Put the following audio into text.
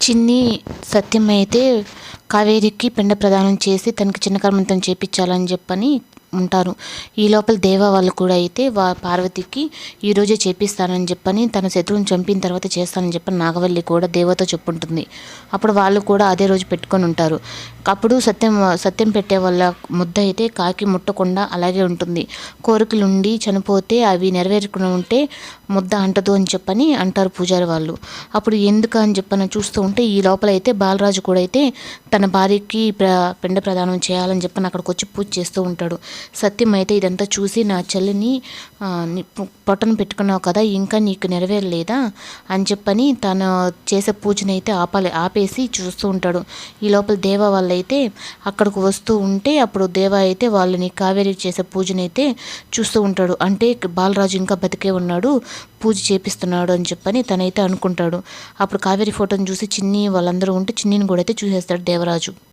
చిన్ని సత్యం అయితే కావేరికి పిండ ప్రదానం చేసి తనకి చిన్న కర్మంతం చేపించాలని చెప్పని ఉంటారు. ఈ లోపల దేవ వాళ్ళు కూడా అయితే వా పార్వతికి ఈరోజే చేపిస్తానని చెప్పని తన శత్రువుని చంపిన తర్వాత చేస్తానని చెప్పని నాగవల్లి కూడా దేవతో చెప్పుంటుంది. అప్పుడు వాళ్ళు కూడా అదే రోజు పెట్టుకొని ఉంటారు. అప్పుడు సత్యం సత్యం పెట్టే వాళ్ళ ముద్ద అయితే కాకి ముట్టకుండా అలాగే ఉంటుంది. కోరికలు ఉండి చనిపోతే అవి నెరవేరకుండా ఉంటే ముద్ద అంటదు అని చెప్పని అంటారు పూజారి వాళ్ళు. అప్పుడు ఎందుకు అని చెప్పని చూస్తూ ఉంటే ఈ లోపల అయితే బాలరాజు కూడా అయితే తన భార్యకి ప్ర పిండ ప్రదానం చేయాలని చెప్పని అక్కడికి వచ్చి పూజ చేస్తూ ఉంటాడు. సత్యం అయితే ఇదంతా చూసి నా చెల్లిని పొట్టను పెట్టుకున్నావు కదా ఇంకా నీకు నెరవేరలేదా అని చెప్పని తను చేసే పూజనైతే అయితే ఆపాలి ఆపేసి చూస్తూ ఉంటాడు. ఈ లోపల దేవ వాళ్ళైతే అక్కడికి వస్తూ ఉంటే అప్పుడు దేవ అయితే వాళ్ళని కావేరి చేసే పూజనైతే చూస్తూ ఉంటాడు. అంటే బాలరాజు ఇంకా బతికే ఉన్నాడు పూజ చేపిస్తున్నాడు అని చెప్పని తనైతే అనుకుంటాడు. అప్పుడు కావేరి ఫోటోని చూసి చిన్ని వాళ్ళందరూ ఉంటే చిన్నిని కూడా అయితే చూసేస్తాడు దేవరాజు.